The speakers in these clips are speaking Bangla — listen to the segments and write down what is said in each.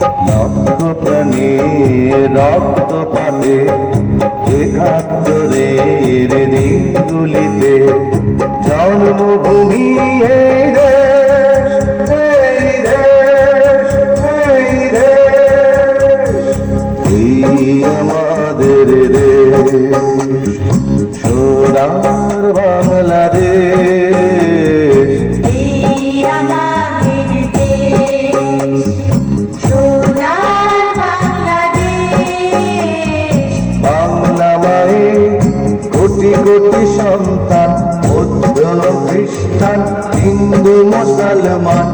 রক্ত প্রাণে রক্ত পাতে একাত্তরের দিনগুলিতে জন্মভূমি এই দেশ এই দেশ এই দেশ। আমাদের দেশ, সোনার খ্রিস্টান হিন্দু মুসলমান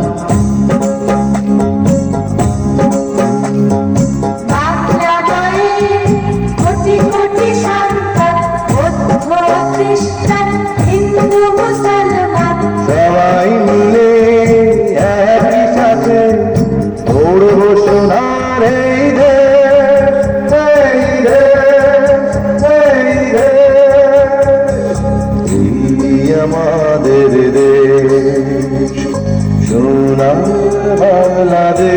সোনার বাংলাদেশ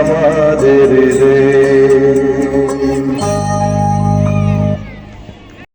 আমাদের দেশ